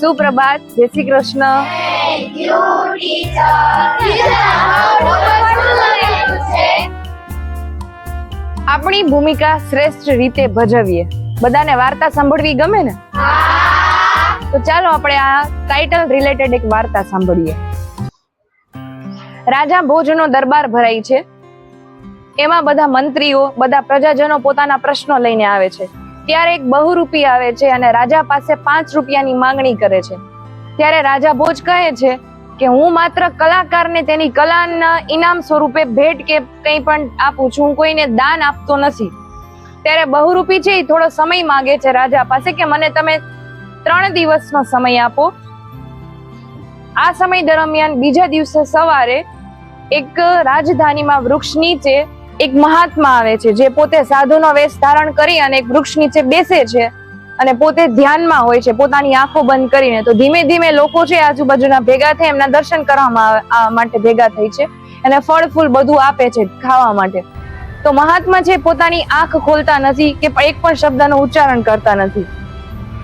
સુપ્રભાત જય શ્રી કૃષ્ણ. આપણી ભૂમિકા શ્રેષ્ઠ રીતે ભજવીએ. બધાને વાર્તા સાંભળવી ગમે ને? તો ચાલો આપણે આ ટાઇટલ રિલેટેડ એક વાર્તા સાંભળીએ. રાજા ભોજનો દરબાર ભરાય છે. એમાં બધા મંત્રીઓ, બધા પ્રજાજનો પોતાના પ્રશ્નો લઈને આવે છે. ત્યારે એક બહુરૂપી આવે છે અને રાજા પાસે પાંચ રૂપિયાની માંગણી કરે છે. ત્યારે રાજા ભોજ કહે છે કે, હું માત્ર કલાકારને તેની કલાના ઇનામ સ્વરૂપે ભેટ કે કંઈ પણ આપું છું, હું કોઈને દાન આપતો નથી. ત્યારે બહુરૂપી છે એ થોડો સમય માંગે છે રાજા પાસે કે, મને તમે ત્રણ દિવસનો સમય આપો. આ સમય દરમિયાન બીજા દિવસે સવારે એક રાજધાનીમાં વૃક્ષ નીચે એક મહાત્મા આવે છે, જે પોતે સાધુનો વેશ ધારણ કરી અને એક વૃક્ષ નીચે બેસે છે અને પોતે ધ્યાનમાં હોય છે, પોતાની આંખો બંધ કરીને. તો ધીમે ધીમે લોકો છે આજુબાજુના ભેગા થઈ એમના દર્શન આ માટે ભેગા થઈ છે અને ફળ ફૂલ બધું આપે છે ખાવા માટે. તો મહાત્મા છે પોતાની આંખ ખોલતા નથી કે એક પણ શબ્દનું ઉચ્ચારણ કરતા નથી.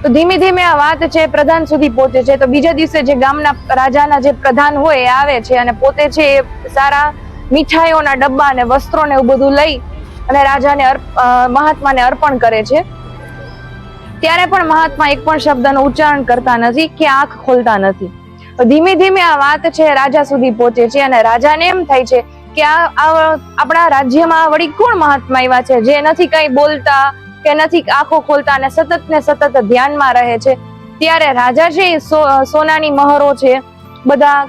તો ધીમે ધીમે આ વાત છે પ્રધાન સુધી પહોંચે છે. તો બીજા દિવસે જે ગામના રાજાના જે પ્રધાન હોય એ આવે છે અને પોતે છે એ સારા મીઠાઈઓના ડબ્બા અને વસ્ત્રો ને એવું બધું લઈ અને રાજાને મહાત્માને અર્પણ કરે છે. ત્યારે પણ મહાત્મા એક પણ શબ્દનું ઉચ્ચારણ કરતા નથી કે આંખ ખોલતા નથી. ધીમે ધીમે આ વાત છે રાજા સુધી પહોંચે છે અને રાજાને એમ થાય છે કે આ આપણા રાજ્યમાં વળી કોણ મહાત્મા એવા છે? જે નથી કઈ બોલતા કે નથી આંખો ખોલતા અને સતત ને સતત ધ્યાનમાં રહે છે. ત્યારે રાજા છે સોનાની મહરો છે. બધા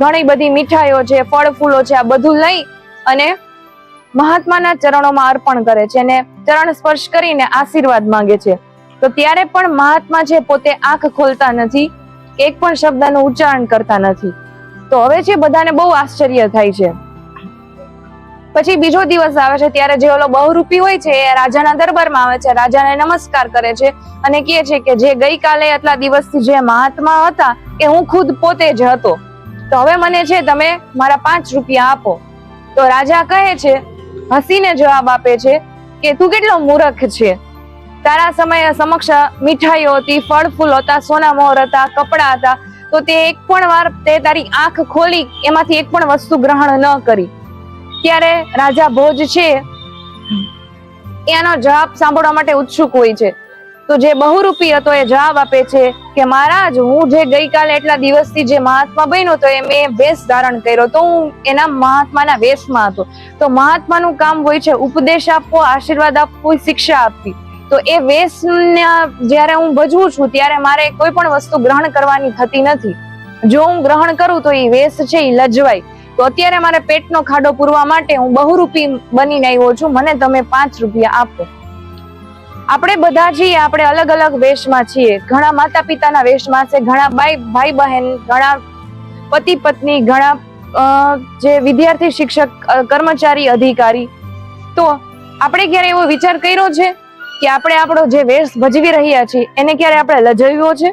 ઘણી બધી મીઠાઈઓ છે ફળ ફૂલો છે, આ બધું લઈ અને મહાત્માના ચરણોમાં અર્પણ કરે છે અને ચરણ સ્પર્શ કરીને આશીર્વાદ માંગે છે. તો ત્યારે પણ મહાત્મા છે પોતે આંખ ખોલતા નથી, એક પણ શબ્દનું ઉચ્ચારણ કરતા નથી. તો હવે છે બધાને બહુ આશ્ચર્ય થાય છે. પછી બીજો દિવસ આવે છે ત્યારે જે ઓલો બહુરૂપી હોય છે એ રાજાના દરબારમાં આવે છે, રાજાને નમસ્કાર કરે છે અને કહે છે કે જે ગઈકાલે આટલા દિવસથી જે મહાત્મા હતા એ હું ખુદ પોતે જ હતો. તો હવે મને છે તમે મારા પાંચ રૂપિયા આપો. તો રાજા કહે છે, હસીને જવાબ આપે છે કે તું કેટલો મૂર્ખ છે. તારા સમય સમક્ષ મીઠાઈઓ હતી, ફળ ફૂલ હતા, સોના મોહર હતા, કપડા હતા, તો તે એક પણ વાર તે તારી આંખ ખોલી, એમાંથી એક પણ વસ્તુ ગ્રહણ ન કરી. ત્યારે રાજા ભોજ છે. એનો જવાબ સાંભળવા માટે ઉત્સુક હોય છે. તો જે બહુરૂપી હતો એ જવાબ આપે છે કે મહારાજ, હું જે ગઈકાલે એટલા દિવસથી જે મહાત્મા બન્યો તો એ મેં વેશ ધારણ કર્યો. તો હું એના મહાત્માના વેશમાં હતો. તો મહાત્માનું કામ હોય છે ઉપદેશ આપવો, આશીર્વાદ આપવો, શિક્ષા આપવી. તો એ વેશના જ્યારે હું ભજવું છું, ત્યારે મારે કોઈ પણ વસ્તુ ગ્રહણ કરવાની થતી નથી. જો હું ગ્રહણ કરું તો એ વેશ છે એ લજવાય. તો અત્યારે મારે પેટનો ખાડો પૂરવા માટે હું બહુરૂપી બનીને આવ્યો છું. મને તમે પાંચ રૂપિયા આપો. આપણે બધા છીએ, આપણે અલગ અલગ વેશમાં છીએ. ઘણા માતા પિતાના વેશમાં છે, ઘણા ભાઈ ભાઈ બહેન, ઘણા પતિ પત્ની, ઘણા જે વિદ્યાર્થી શિક્ષક કર્મચારી, અધિકારી. તો આપણે ક્યારે એવો વિચાર કર્યો છે કે આપણે આપણો જે વેશ ભજવી રહ્યા છીએ, એને ક્યારે આપણે લજાવ્યો છે?